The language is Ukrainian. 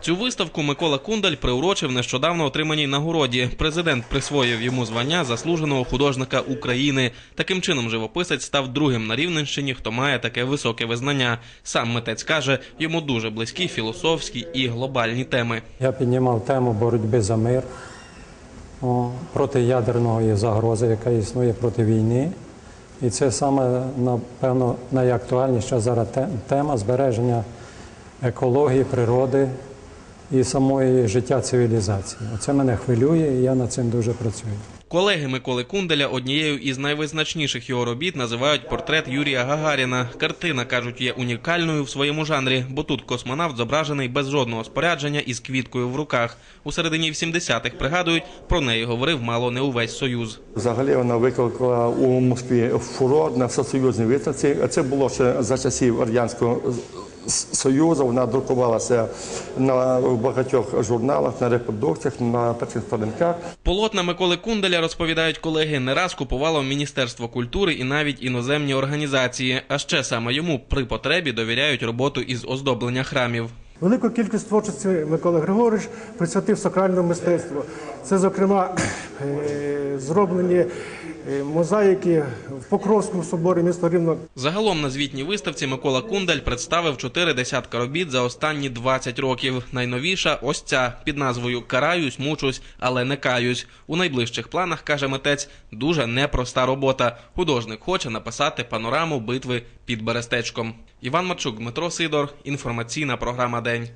Цю виставку Микола Кундаль приурочив нещодавно отриманій нагороді. Президент присвоїв йому звання заслуженого художника України. Таким чином, живописець став другим на Рівненщині, хто має таке високе визнання. Сам митець каже, йому дуже близькі філософські і глобальні теми. Я піднімав тему боротьби за мир, проти ядерної загрози, яка існує проти війни. І це саме, напевно, найактуальніша зараз тема збереження екології, природи і самої життя цивілізації. Оце мене хвилює, і я над цим дуже працюю. Колеги Миколи Кунделя однією із найвизначніших його робіт називають портрет Юрія Гагаріна. Картина кажуть є унікальною в своєму жанрі, бо тут космонавт зображений без жодного спорядження із квіткою в руках. У середині 80-х пригадують, про неї говорив мало не увесь союз. Взагалі вона викликала у Москві фурор на всесоюзній виставці. Це було ще за часів Радянського Союзу. Вона друкувалася на в багатьох журналах, на репродукціях, на перших сторінках. Полотна Миколи Кунделя розповідають колеги, не раз купувало Міністерство культури і навіть іноземні організації. А ще саме йому при потребі довіряють роботу із оздоблення храмів. Велику кількість творчості Микола Григорович присвятив сакральному мистецтву. Це, зокрема, е, зроблені мозаїки в Покровському соборі міста Рівно. Загалом на звітній виставці Микола Кундаль представив чотири десятка робіт за останні 20 років. Найновіша ось ця під назвою Караюсь, мучусь, але не каюсь. У найближчих планах каже митець дуже непроста робота. Художник хоче написати панораму битви під Берестечком. Іван Марчук, Дмитро Сидор. Інформаційна програма День.